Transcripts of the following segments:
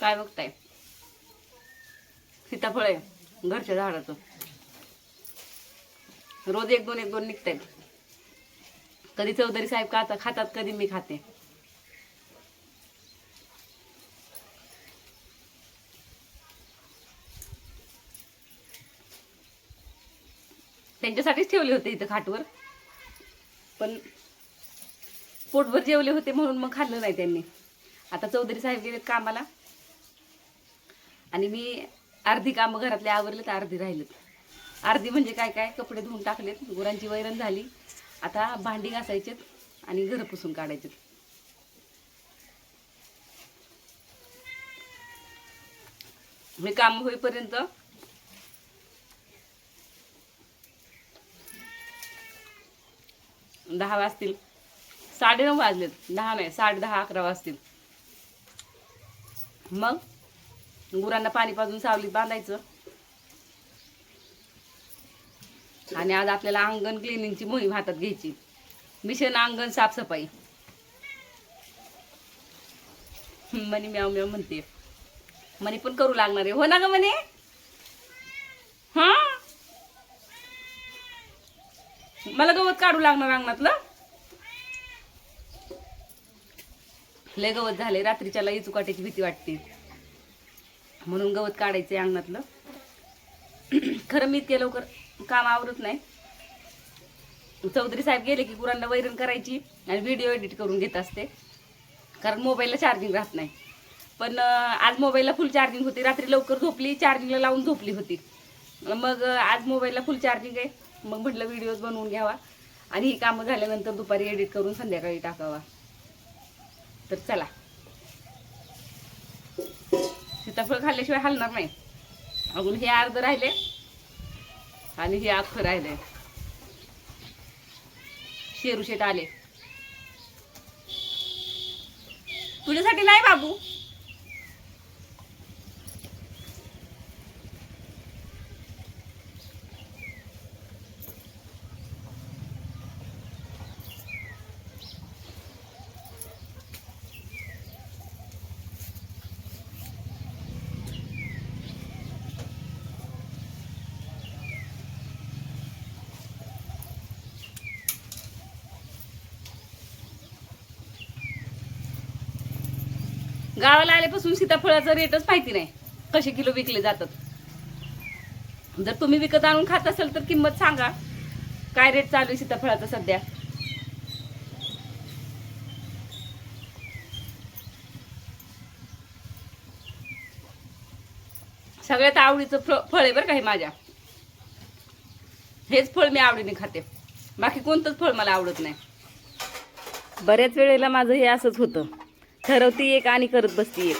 काय बघताय? सीताफळ आहे घरच्या झाडाचं. रोज एक दोन एक दोन निघतायत. कधी चौधरी साहेब खाता खातात कधी मी खाते. त्यांच्यासाठीच ठेवले होते इथं खाटवर. पण पोटभर जेवले होते म्हणून मग खाल्लं नाही त्यांनी. आता चौधरी साहेब गेलेत कामाला. आणि मी अर्धी कामं घरातले आवरलेत अर्धी राहिलेत. अर्धी म्हणजे काय काय? कपडे धुवून टाकलेत. गुरांची वैरण झाली. आता भांडी घासायचेत आणि घर पुसून काढायचेत. मी काम होईपर्यंत दहा वाजतील. साडे नऊ वाजलेत. दहा नाही साडे दहा अकरा वाजतील. मग? गुरांना पाणी पाजून सावलीत बांधायचं. आणि आज आपल्याला अंगण क्लिनिंगची मोहीम हातात घ्यायची. मिशन अंगण साफसफाई. मनी म्याव म्याव म्हणते. मनी पण करू लागणार आहे. हो ना ग म्हणे हा? मला गवत काढू लागणार अंगणातलं. लय गवत झाले रात्रीच्याला इचुकाट्याची भीती वाटते. म्हणून गवत काढायचं आहे अंगणातलं. खरं मी इतके लवकर काम आवरत नाही. चौधरी साहेब गेले की गुरांना वैरण करायची आणि व्हिडिओ एडिट करून घेत असते. कारण मोबाईलला चार्जिंग राहत नाही. पण आज मोबाईलला फुल चार्जिंग होती. रात्री लवकर झोपली चार्जिंगला लावून झोपली होती. मग आज मोबाईलला फुल चार्जिंग आहे. मग म्हटलं व्हिडिओज बनवून घ्यावा. आणि ही कामं झाल्यानंतर दुपारी एडिट करून संध्याकाळी टाकावा. तर चला. सीताफळ खाल्ल्याशिवाय हलणार नाही. अजून हे अर्ध राहिले आणि हे अख्खं राहिले. शेरू शेट आले. तुझ्यासाठी नाही बाबू. गावाला आल्यापासून सीताफळाचा रेटच माहिती नाही. कसे किलो विकले जातात. जर तुम्ही विकत आणून खात असाल तर किंमत सांगा. काय रेट चालू आहे सीताफळाचा सध्या? सगळ्यात आवडीचं फ- फळ आहे बरं का हे माझ्या. हेच फळ मी आवडीने खाते. बाकी कोणतंच फळ मला आवडत नाही. बऱ्याच वेळेला माझं हे असंच होतं. ठरवती एक आणि करत बसती एक.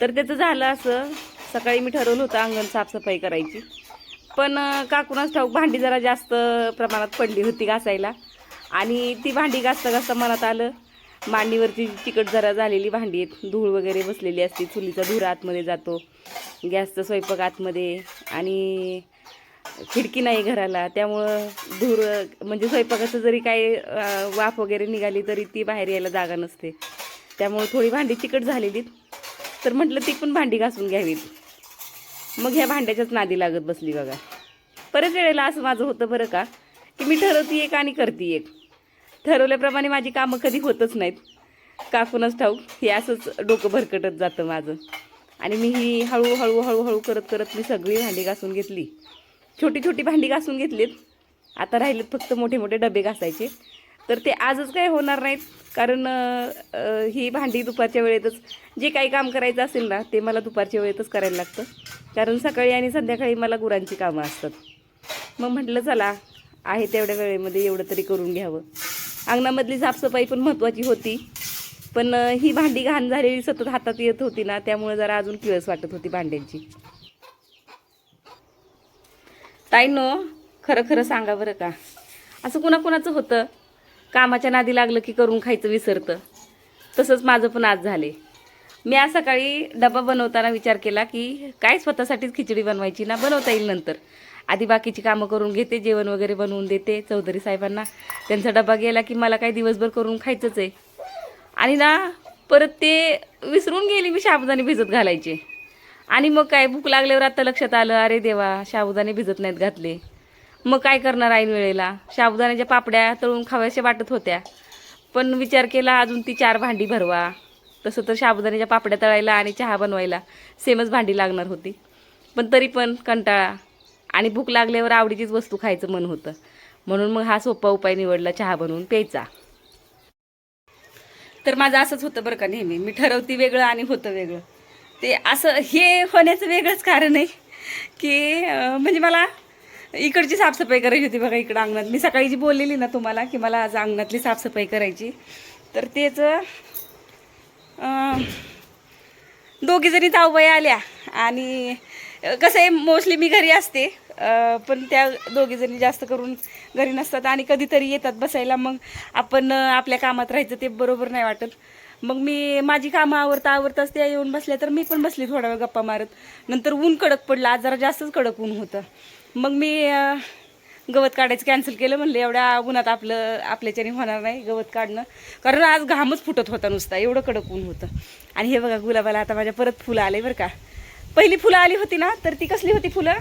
तर त्याचं झालं असं सकाळी मी ठरवलं होतं अंगण साफसफाई करायची. पण काकूनच ठाऊक भांडी जरा जास्त प्रमाणात पडली होती घासायला. आणि ती भांडी घासता घासता मनात आलं मांडीवरची चिकट जरा झालेली भांडी आहेत. धूळ वगैरे बसलेली असते चुलीचा धूर आतमध्ये जातो गॅसचा स्वयंपाक आतमध्ये आणि खिडकी नाही घराला. त्यामुळं धूर म्हणजे स्वयंपाकाचं जरी काही वाफ वगैरे निघाली तरी ती बाहेर यायला जागा नसते. त्यामुळे थोडी भांडी चिकट झालेलीत. तर म्हटलं ती पण भांडी घासून घ्यावीत. मग ह्या भांड्याच्याच नादी लागत बसली बघा. परत वेळेला असं माझं होतं बरं का की मी ठरवती एक आणि करती एक. ठरवल्याप्रमाणे माझी कामं कधी होतच नाहीत. काकूनच ठाऊक हे असंच डोकं भरकटत जातं माझं. आणि मी ही हळूहळू हळूहळू करत करत मी सगळी भांडी घासून घेतली. छोटी छोटी भांडी घासून घेतलीत. आता राहिलेत फक्त मोठे मोठे डबे घासायचे. तर ते आजच काय होणार नाहीत. कारण ही भांडी दुपारच्या वेळेतच जे काही काम करायचं असेल ना ते मला दुपारच्या वेळेतच करायला लागतं. कारण सकाळी आणि संध्याकाळी मला गुरांची कामं असतात. मग म्हटलं चला आहे तेवढ्या वेळेमध्ये एवढं तरी करून घ्यावं. अंगणामधली साफसफाई पण महत्त्वाची होती. पण ही भांडी घाण झालेली सतत हातात येत होती ना त्यामुळे जरा अजून किळस वाटत होती भांड्यांची. ताईनो खरं खरं सांगा बरं का. असं कुणाकुणाचं होतं? कामाच्या नादी लागलं की करून खायचं विसरतं. तसंच माझं पण आज झाले. मी आज सकाळी डबा बनवताना विचार केला की काय स्वतःसाठीच खिचडी बनवायची ना बनवता येईल नंतर. आधी बाकीची कामं करून घेते जेवण वगैरे बनवून देते. चौधरी साहेबांना त्यांचा डबा गेला की मला काय दिवसभर करून खायचंच आहे. आणि ना परत ते विसरून गेली मी साबुदाणे भिजत घालायचे. आणि मग काय भूक लागल्यावर आता लक्षात आलं अरे देवा साबुदाणे भिजत नाहीत घातले. मग काय करणार ऐन वेळेला? साबुदाण्याच्या पापड्या तळून खाव्याशा वाटत होत्या. पण विचार केला अजून ती चार भांडी भरवा. तसं तर साबुदाण्याच्या पापड्या तळायला आणि चहा बनवायला सेमच भांडी लागणार होती. पण तरी पण कंटाळा आणि भूक लागल्यावर आवडीचीच वस्तू खायचं मन होतं. म्हणून मग हा सोपा उपाय निवडला चहा बनवून प्यायचा. तर माझं असंच होतं बरं का नेहमी. मी ठरवते वेगळं आणि होतं वेगळं. ते असं हे होण्याचं वेगळंच कारण आहे की म्हणजे मला इकडची साफसफाई करायची होती बघा इकडं अंगणात. मी सकाळी जी बोललेली ना तुम्हाला की मला आज अंगणातली साफसफाई करायची तर तेच दोघी जणी जाऊबाई आल्या आणि कसं आहे मोस्टली मी घरी असते पण त्या दोघी जणी जास्त करून घरी नसतात आणि कधीतरी येतात बसायला. मग आपण आपल्या कामात राहायचं ते बरोबर नाही वाटत. मग मी माझी कामं आवरता आवरताच त्या येऊन बसल्या तर मी पण बसली थोडा वेळ गप्पा मारत. नंतर ऊन कडक पडलं आज जरा जास्तच कडक ऊन होतं. मग मी गवत काढायचं कॅन्सल केलं. म्हणलं एवढ्या उन्हात आपलं आपल्याच्याने होणार नाही गवत काढणं. कारण आज घामच फुटत होता नुसता. एवढं कडक ऊन होतं. आणि हे बघा गुलाबाला आता माझ्या परत फुलं आले बरं का. पहिली फुलं आली होती ना तर ती कसली होती फुलं?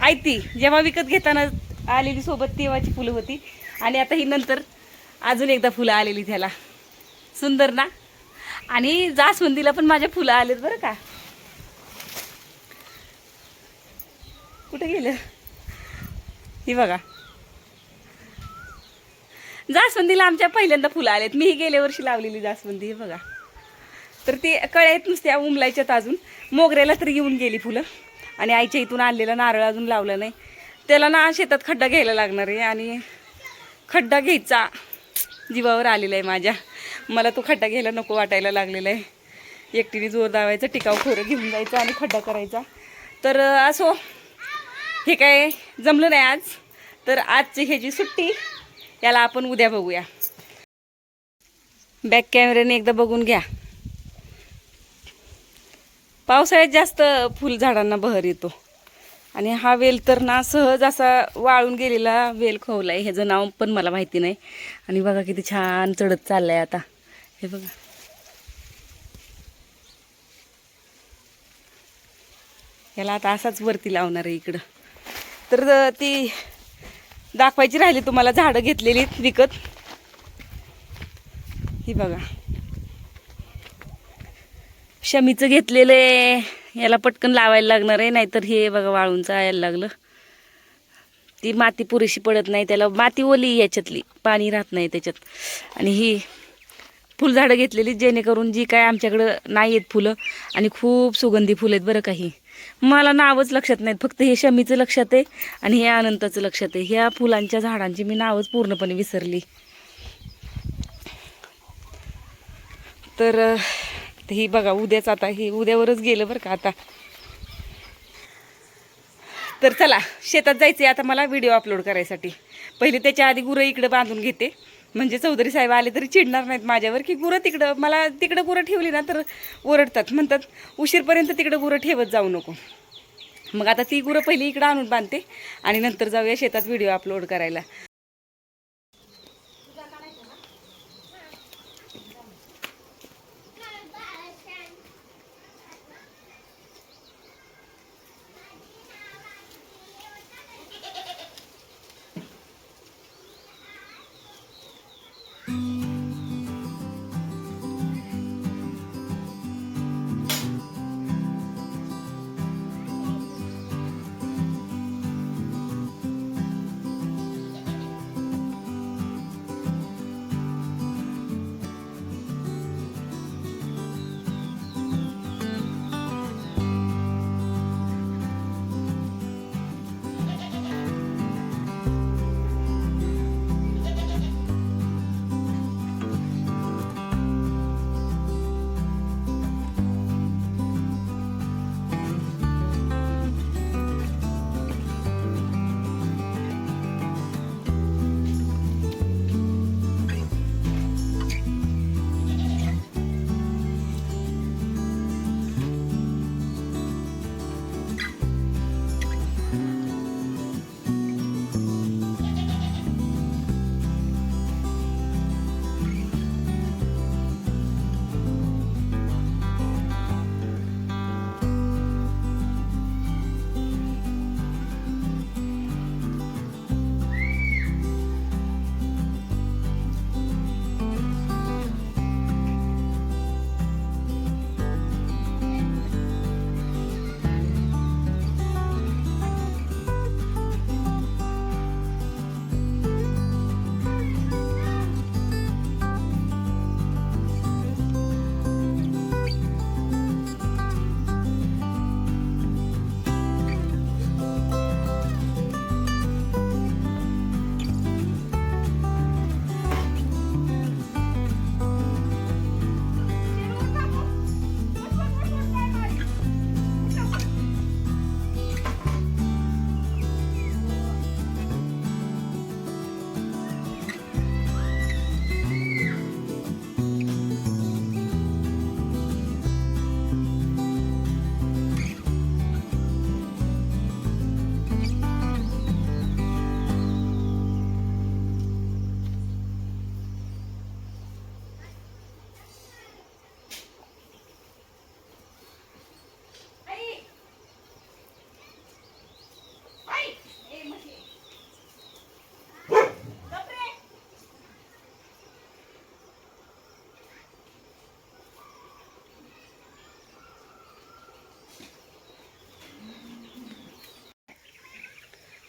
आयती जेव्हा विकत घेताना आलेली सोबत तेव्हाची फुलं होती. आणि आता ही नंतर अजून एकदा फुलं आलेली त्याला. सुंदर ना? आणि जास्वंदीला पण माझ्या फुलं आलेत बरं का. कुठे गेलं? ही बघा. जास्वंदीला आमच्या पहिल्यांदा फुलं आलेत. मीही गेल्या वर्षी लावलेली जास्वंदी ही बघा. तर ते कळ्यात नुसत्या उमलायच्यात अजून. मोगऱ्याला तर येऊन गेली फुलं. आणि आईच्या इथून आणलेला नारळ अजून लावला नाही. त्याला ना शेतात खड्डा घ्यायला लागणार आहे आणि खड्डा घ्यायचा. जीवावर आलेला आहे माझ्या. मला तो खड्डा घ्यायला नको वाटायला लागलेला आहे. एकटीने जोर दावायचा टिकाव खोरं घेऊन जायचं आणि खड्डा करायचा. तर असो. हे काय जमलं नाही आज. तर आजची ह्याची सुट्टी याला आपण उद्या बघूया. बॅक कॅमेऱ्याने एकदा बघून घ्या. पावसाळ्यात जास्त फुलझाडांना बहर येतो. आणि हा वेल तर ना सहज असा वाळून गेलेला वेल खवला आहे ह्याचं नाव पण मला माहिती नाही. आणि बघा किती छान चढत चाललं आहे आता. हे बघा. याला आता असाच वरती लावणार आहे इकडं. तर ती दाखवायची राहिली तुम्हाला झाडं घेतलेली विकत. ही बघा. शमीचं घेतलेलं आहे. याला पटकन लावायला लागणार आहे नाहीतर हे बघा वाळूंचं यायला लागलं. ती माती पुरेशी पडत नाही त्याला माती ओली याच्यातली. पाणी राहत नाही त्याच्यात. आणि ही फुलझाडं घेतलेली जेणेकरून जी काय आमच्याकडं नाही आहेत फुलं आणि खूप सुगंधी फुलं आहेत बरं काही मला नावच लक्षात नाहीत. फक्त हे शमीचं लक्षात आहे आणि हे अनंताचं लक्षात आहे. ह्या फुलांच्या झाडांची मी नावच पूर्णपणे विसरली. तर ही बघा उद्याच आता हे उद्यावरच गेलं बरं का आता. तर चला शेतात जायचं आहे आता मला व्हिडिओ अपलोड करायसाठी. पहिले त्याच्या आधी गुरं इकडं बांधून घेते. म्हणजे चौधरी साहेब आले तरी चिडणार नाहीत माझ्यावर की गुरं तिकडं मला तिकडं गुरं ठेवली ना तर ओरडतात. म्हणतात उशीरपर्यंत तिकडं गुरं ठेवत जाऊ नको. मग आता ती गुरं पहिली इकडं आणून बांधते आणि नंतर जाऊया शेतात व्हिडिओ अपलोड करायला.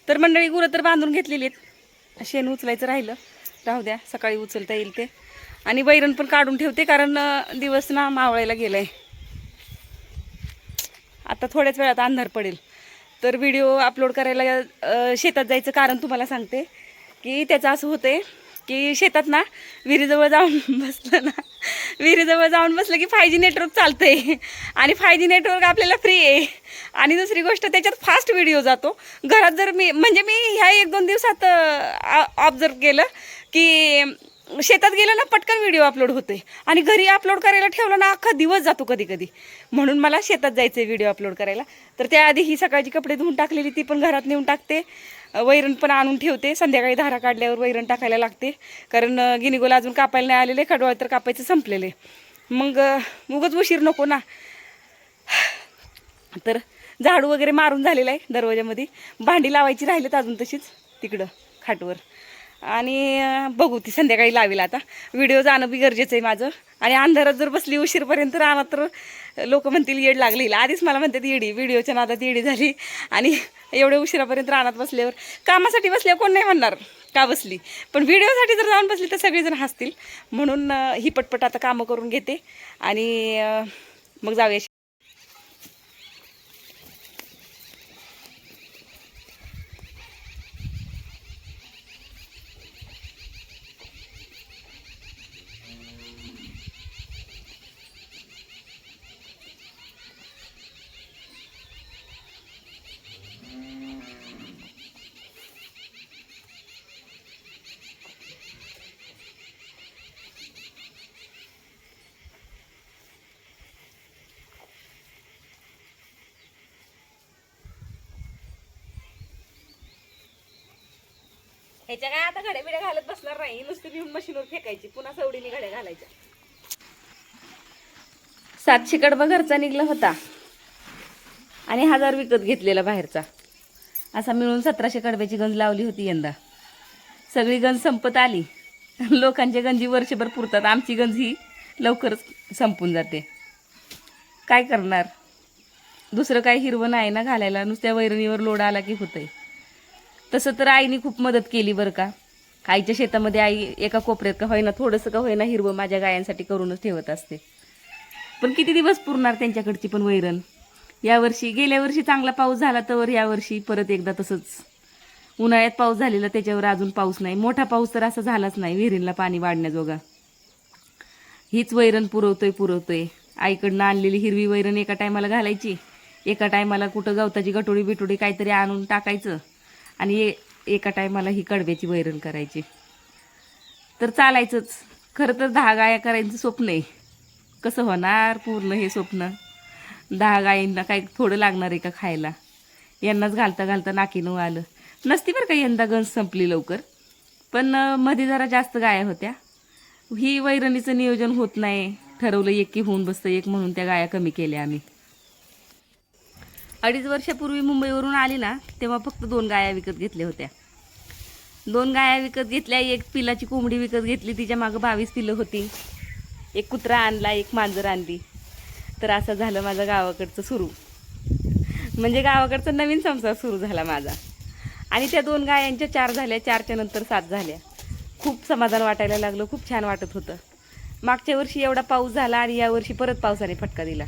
तर मंडळी गुरं तर बांधून घेतलेली आहेत. शेण उचलायचं राहिलं. राहू द्या सकाळी उचलता येईल ते. आणि वैरण पण काढून ठेवते कारण दिवस ना मावळायला गेलाय. आता थोड्याच वेळात अंधार पडेल. तर व्हिडिओ अपलोड करायला शेतात जायचं कारण तुम्हाला सांगते की त्याचं असं होते की शेतात ना विहिरीजवळ जाऊन बसलं ना विहिरीजवळ जाऊन बसलं की फाय जी नेटवर्क चालतंय. आणि फाय जी नेटवर्क आपल्याला फ्री आहे. आणि दुसरी गोष्ट त्याच्यात फास्ट व्हिडिओ जातो. घरात जर मी म्हणजे मी ह्या एक दोन दिवसात ऑब्झर्व केलं की शेतात गेलं ना पटकन व्हिडिओ अपलोड होते आणि घरी अपलोड करायला ठेवलं ना अख्खा दिवस जातो कधी कधी. म्हणून मला शेतात जायचं आहे व्हिडिओ अपलोड करायला. तर त्याआधी ही सकाळची कपडे धुवून टाकलेली ती पण घरात नेऊन टाकते. वैरण पण आणून ठेवते. संध्याकाळी धारा काढल्यावर वैरण टाकायला लागते. कारण अ, गिनीगोला अजून कापायला नाही आलेले. खडवाळ तर कापायचं संपलेले. मग अ, उगाच उशीर नको ना. तर झाडू वगैरे मारून झालेलं आहे दरवाजामध्ये भांडी लावायची राहिलेत अजून तशीच तिकडं खाटवर. आणि बघू ती संध्याकाळी लावेल आता. व्हिडिओ जाणं बी गरजेचं आहे माझं. आणि अंधारात जर बसली उशीरपर्यंत राहणार तर लोक म्हणतील येड लागली. आधीच मला म्हणतात येडी व्हिडिओच्या नादात येडी झाली. आणि एवढ्या उशिरापर्यंत रानात बसल्यावर कामासाठी बसल्यावर कोण नाही म्हणणार का बसली? पण व्हिडिओसाठी जर जाऊन बसली तर सगळेजण हसतील. म्हणून ही पटपट आता कामं करून घेते. आणि मग जाऊया ह्याच्या काय आता घड्या बिड्या घालत बसणार नाही. नुसती घेऊन मशीनवर फेकायची. पुन्हा सवडीने घड्या घालायच्या. सातशे कडबा घरचा निघला होता. आणि हजार विकत घेतलेला बाहेरचा. असा मिळून सतराशे कडब्याची गंज लावली होती यंदा. सगळी गंज संपत आली. लोकांच्या गंजी वर्षभर पुरतात. आमची गंज ही लवकरच संपून जाते. काय करणार? दुसरं काय हिरवं नाही ना घालायला. नुसत्या वैरणीवर लोड आला की होतंय. तसं तर आईने खूप मदत केली बरं का. आईच्या शेतामध्ये आई एका कोपऱ्यात का होईना थोडंसं का होईना हिरवं माझ्या गायांसाठी करूनच ठेवत असते. पण किती दिवस पुरणार त्यांच्याकडची पण वैरण? यावर्षी गेल्या वर्षी चांगला पाऊस झाला तर यावर्षी परत एकदा तसंच. उन्हाळ्यात पाऊस झालेला त्याच्यावर अजून पाऊस नाही. मोठा पाऊस तर असा झालाच नाही विहिरींला पाणी वाढण्याजोगा. हीच वैरण पुरवतोय पुरवतोय. आईकडनं आणलेली हिरवी वैरण एका टायमाला घालायची. एका टायमाला कुठं गवताची गटोडी बिटोडी काहीतरी आणून टाकायचं. आणि ए- एका टायमाला ही कडव्याची वैरण करायची. तर चालायचंच. खरं तर दहा गाया करायचं स्वप्न आहे. कसं होणार पूर्ण हे स्वप्न? दहा गायींना काय थोडं लागणार आहे का खायला? यांनाच घालता घालता नाकीनं आलं. नसती बरं का यंदा गंज संपली लवकर. पण मध्ये जरा जास्त गाया होत्या. ही वैरणीचं नियोजन होत नाही. ठरवलं एक की होऊन बसतं एक म्हणून त्या गाया कमी केल्या आम्ही. अडीच वर्षापूर्वी मुंबईवरून आली ना तेव्हा फक्त दोन गाया विकत घेतल्या होत्या. दोन गाया विकत घेतल्या एक पिलाची कोंबडी विकत घेतली तिच्या मागं बावीस पिलं होती. एक कुत्रा आणला एक मांजर आणली. तर असं झालं माझं गावाकडचं सुरू. म्हणजे गावाकडचा नवीन संसार सुरू झाला माझा. आणि त्या दोन गायांच्या चार झाल्या चारच्या नंतर सात झाल्या. खूप समाधान वाटायला लागलं खूप छान वाटत होतं. मागच्या वर्षी एवढा पाऊस झाला आणि यावर्षी परत पावसाने फटका दिला.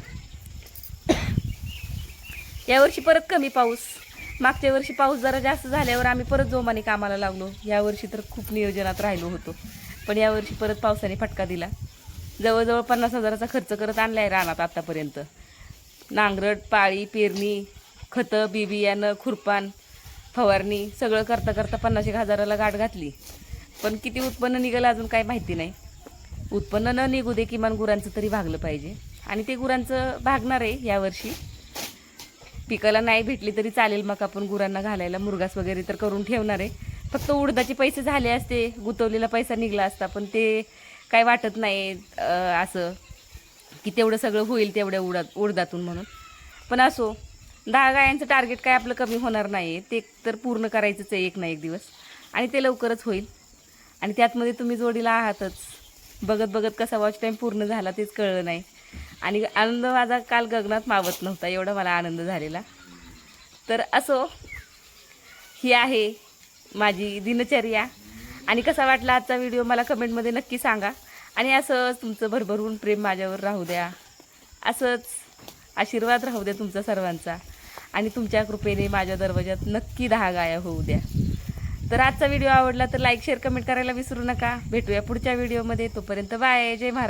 यावर्षी परत कमी पाऊस. मागच्या वर्षी पाऊस जरा जास्त झाल्यावर आम्ही परत जोमाने कामाला लागलो. यावर्षी तर खूप नियोजनात राहिलो होतो. पण यावर्षी परत पावसाने फटका दिला. जवळजवळ पन्नास हजाराचा खर्च करत आणला आहे रानात आत्तापर्यंत नांगरट पाळी पेरणी खतं बी बियाणं खुरपान फवारणी सगळं करता करता पन्नास एक हजाराला गाठ घातली. पण किती उत्पन्न निघालं अजून काय माहिती नाही. उत्पन्न न निघू दे किमान गुरांचं तरी भागलं पाहिजे. आणि ते गुरांचं भागणार आहे यावर्षी पिकाला नाही भेटली तरी चालेल मग आपण गुरांना घालायला. मुरगास वगैरे तर करून ठेवणार आहे. फक्त उडदाचे पैसे झाले असते गुतवलेला पैसा निघला असता पण ते काय वाटत नाही असं की तेवढं सगळं होईल तेवढ्या उडा उडदातून म्हणून. पण असो दहा गायांचं टार्गेट काय आपलं कमी होणार नाही ते तर पूर्ण करायचंच आहे एक ना एक दिवस. आणि ते लवकरच होईल. आणि त्यातमध्ये तुम्ही जोडीला आहातच. बघत बघत कसा वॉच टाईम पूर्ण झाला तेच कळलं नाही. आणि आनंद माझा काल गगनात मावत नव्हता एवढा मला आनंद झालेला. तर असो ही आहे माझी दिनचर्या. आणि कसा वाटला आजचा व्हिडिओ मला कमेंटमध्ये नक्की सांगा. आणि असंच तुमचं भरभरून प्रेम माझ्यावर राहू द्या. असंच आशीर्वाद राहू द्या तुमचा सर्वांचा. आणि तुमच्या कृपेने माझ्या दरवाजात नक्की दहा गाया होऊ द्या. तर आजचा व्हिडिओ आवडला तर लाईक शेअर कमेंट करायला विसरू नका. भेटूया पुढच्या व्हिडिओमध्ये. तोपर्यंत बाय. जय महाराज.